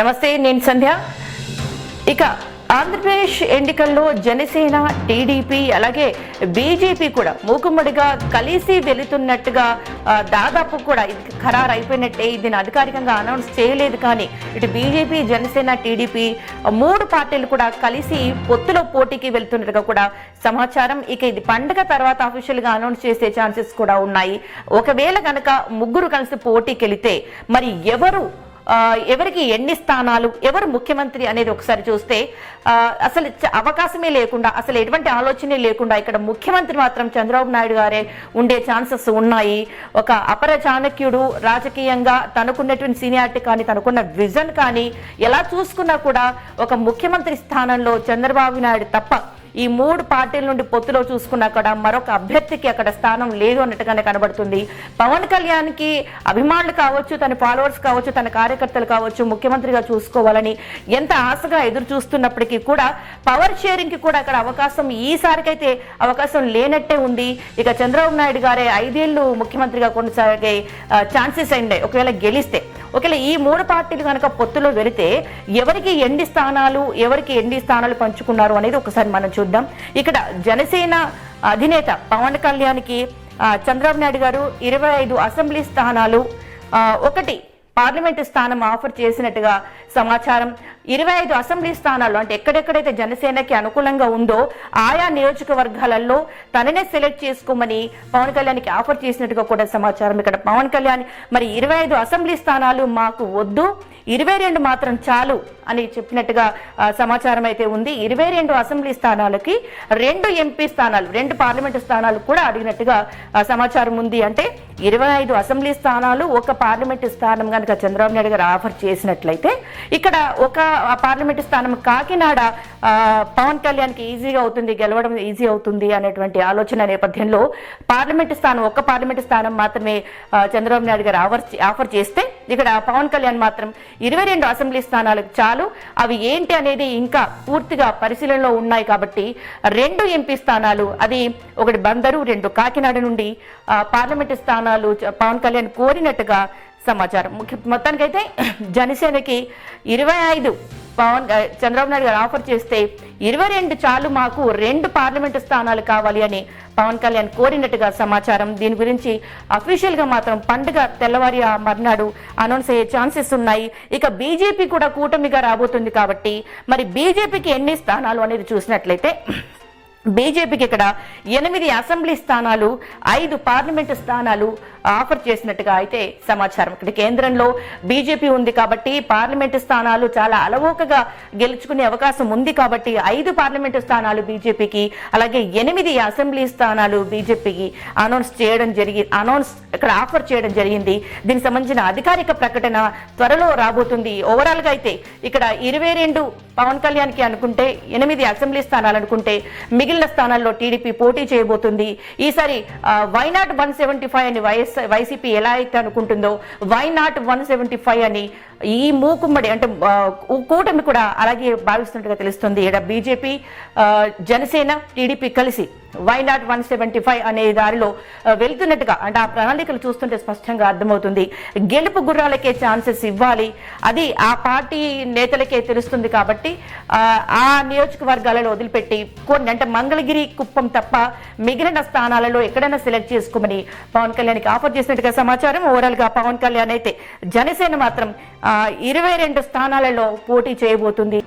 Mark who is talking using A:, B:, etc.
A: నమస్తే నేను సంధ్య. ఇక ఆంధ్రప్రదేశ్ ఎన్నికల్లో జనసేన టీడీపీ అలాగే బీజేపీ కూడా మూకుమ్మడిగా కలిసి వెళుతున్నట్టుగా దాదాపు కూడా ఇది ఖరారు అయిపోయినట్టే దీన్ని అధికారికంగా అనౌన్స్ చేయలేదు. కానీ ఇటు బీజేపీ జనసేన టీడీపీ మూడు పార్టీలు కూడా కలిసి పొత్తులో పోటీకి వెళ్తున్నట్టుగా కూడా సమాచారం. ఇక ఇది పండగ తర్వాత అఫీషియల్గా అనౌన్స్ చేసే ఛాన్సెస్ కూడా ఉన్నాయి. ఒకవేళ కనుక ముగ్గురు కలిసి పోటీకి వెళితే మరి ఎవరు ఎవరికి ఎన్ని స్థానాలు ఎవరు ముఖ్యమంత్రి అనేది ఒకసారి చూస్తే అసలు అవకాశమే లేకుండా అసలు ఎటువంటి ఆలోచనే లేకుండా ఇక్కడ ముఖ్యమంత్రి మాత్రం చంద్రబాబు నాయుడు గారే ఉండే ఛాన్సెస్ ఉన్నాయి. ఒక అపర చాణక్యుడు రాజకీయంగా తనకున్నటువంటి సీనియారిటీ కానీ తనకున్న విజన్ కానీ ఎలా చూసుకున్నా కూడా ఒక ముఖ్యమంత్రి స్థానంలో చంద్రబాబు నాయుడు తప్ప ఈ మూడు పార్టీల నుండి పొత్తులో చూసుకున్నా కూడా మరొక అభ్యర్థికి అక్కడ స్థానం లేదు అన్నట్టుగానే కనబడుతుంది. పవన్ కళ్యాణ్కి అభిమానులు కావచ్చు తన ఫాలోవర్స్ కావచ్చు తన కార్యకర్తలు కావచ్చు ముఖ్యమంత్రిగా చూసుకోవాలని ఎంత ఆశగా ఎదురు చూస్తున్నప్పటికీ కూడా పవర్ షేరింగ్కి కూడా అక్కడ అవకాశం ఈసారికైతే అవకాశం లేనట్టే ఉంది. ఇక చంద్రబాబు నాయుడు గారే ఐదేళ్ళు ముఖ్యమంత్రిగా కొనసాగే ఛాన్సెస్ అయినాయి. ఒకవేళ గెలిస్తే ఒకవేళ ఈ మూడు పార్టీలు కనుక పొత్తులో వెళితే ఎవరికి ఎన్ని స్థానాలు ఎవరికి ఎన్ని స్థానాలు పంచుకున్నారు అనేది ఒకసారి మనం చూద్దాం. ఇక్కడ జనసేన అధినేత పవన్ కళ్యాణ్కి చంద్రబాబు నాయుడు గారు ఇరవై ఐదు అసెంబ్లీ స్థానాలు ఒకటి పార్లమెంటు స్థానం ఆఫర్ చేసినట్టుగా సమాచారం. ఇరవై ఐదు అసెంబ్లీ స్థానాల్లో అంటే ఎక్కడెక్కడైతే జనసేనకి అనుకూలంగా ఉందో ఆయా నియోజకవర్గాలలో తననే సెలెక్ట్ చేసుకోమని పవన్ కళ్యాణ్కి ఆఫర్ చేసినట్టుగా కూడా సమాచారం. ఇక్కడ పవన్ కళ్యాణ్ మరి ఇరవై ఐదు అసెంబ్లీ స్థానాలు మాకు వద్దు ఇరవై రెండు మాత్రం చాలు అని చెప్పినట్టుగా సమాచారం అయితే ఉంది. ఇరవై రెండు అసెంబ్లీ స్థానాలకి రెండు ఎంపీ స్థానాలు రెండు పార్లమెంటు స్థానాలు కూడా అడిగినట్టుగా సమాచారం ఉంది. అంటే ఇరవై ఐదు అసెంబ్లీ స్థానాలు ఒక పార్లమెంటు స్థానం కనుక చంద్రబాబు నాయుడు గారు ఆఫర్ చేసినట్లయితే ఇక్కడ ఒక పార్లమెంటు స్థానం కాకినాడ పవన్ కళ్యాణ్కి ఈజీగా అవుతుంది గెలవడం ఈజీ అవుతుంది అనేటువంటి ఆలోచన నేపథ్యంలో పార్లమెంటు స్థానం ఒక్క పార్లమెంటు స్థానం మాత్రమే చంద్రబాబు నాయుడు గారు ఆఫర్ ఆఫర్ చేస్తే ఇక్కడ పవన్ కళ్యాణ్ మాత్రం ఇరవై రెండు అసెంబ్లీ స్థానాలకు చాలు. అవి ఏంటి అనేది ఇంకా పూర్తిగా పరిశీలనలో ఉన్నాయి కాబట్టి రెండు ఎంపీ స్థానాలు అది ఒకటి బందరు రెండు కాకినాడ నుండి పార్లమెంటు స్థానాలు పవన్ కళ్యాణ్ కోరినట్టుగా సమాచారం. ముఖ్య మొత్తానికైతే జనసేనకి ఇరవై ఐదు పవన్ చంద్రబాబు నాయుడు గారు ఆఫర్ చేస్తే ఇరవై రెండు చాలు మాకు రెండు పార్లమెంటు స్థానాలు కావాలి అని పవన్ కళ్యాణ్ కోరినట్టుగా సమాచారం. దీని గురించి అఫీషియల్గా మాత్రం పండుగ తెల్లవారి మర్నాడు అనౌన్స్ అయ్యే ఛాన్సెస్ ఉన్నాయి. ఇక బీజేపీ కూడా కూటమిగా రాబోతుంది కాబట్టి మరి బీజేపీకి ఎన్ని స్థానాలు అనేది చూసినట్లయితే బీజేపీకి ఇక్కడ ఎనిమిది అసెంబ్లీ స్థానాలు ఐదు పార్లమెంటు స్థానాలు ఆఫర్ చేసినట్టుగా అయితే సమాచారం. ఇక్కడ కేంద్రంలో బీజేపీ ఉంది కాబట్టి పార్లమెంటు స్థానాలు చాలా అలవోకగా గెలుచుకునే అవకాశం ఉంది కాబట్టి ఐదు పార్లమెంటు స్థానాలు బీజేపీకి అలాగే ఎనిమిది అసెంబ్లీ స్థానాలు బీజేపీకి అనౌన్స్ చేయడం జరిగి అనౌన్స్ ఇక్కడ ఆఫర్ చేయడం జరిగింది. దీనికి సంబంధించిన అధికారిక ప్రకటన త్వరలో రాబోతుంది. ఓవరాల్గా అయితే ఇక్కడ ఇరవై రెండు పవన్ కళ్యాణ్కి అనుకుంటే ఎనిమిది అసెంబ్లీ స్థానాలు అనుకుంటే మిగిలిన స్థానాల్లో టీడీపీ పోటీ చేయబోతుంది. ఈసారి why not one seventy five అని వైఎస్ వైసీపీ ఎలా అయితే అనుకుంటుందో why not one seventy five అని ఈ మూకుమ్మడి అంటే కూటమి కూడా అలాగే భావిస్తున్నట్టుగా తెలుస్తుంది. ఇక్కడ బీజేపీ జనసేన టీడీపీ కలిసి why not one seventy five అనే దారిలో వెళ్తున్నట్టుగా అంటే ఆ ప్రణాళికలు చూస్తుంటే స్పష్టంగా అర్థమవుతుంది. గెలుపు గుర్రాలకే ఛాన్సెస్ ఇవ్వాలి. అది ఆ పార్టీ నేతలకే తెలుస్తుంది కాబట్టి ఆ, ఆ నియోజకవర్గాలలో వదిలిపెట్టి కొన్ని అంటే మంగళగిరి కుప్పం తప్ప మిగిలిన స్థానాలలో ఎక్కడైనా సెలెక్ట్ చేసుకోమని పవన్ కళ్యాణ్కి ఆఫర్ చేసినట్టుగా సమాచారం. ఓవరాల్గా పవన్ కళ్యాణ్ అయితే జనసేన మాత్రం ఇరవై రెండు స్థానాలలో పోటీ చేయబోతుంది.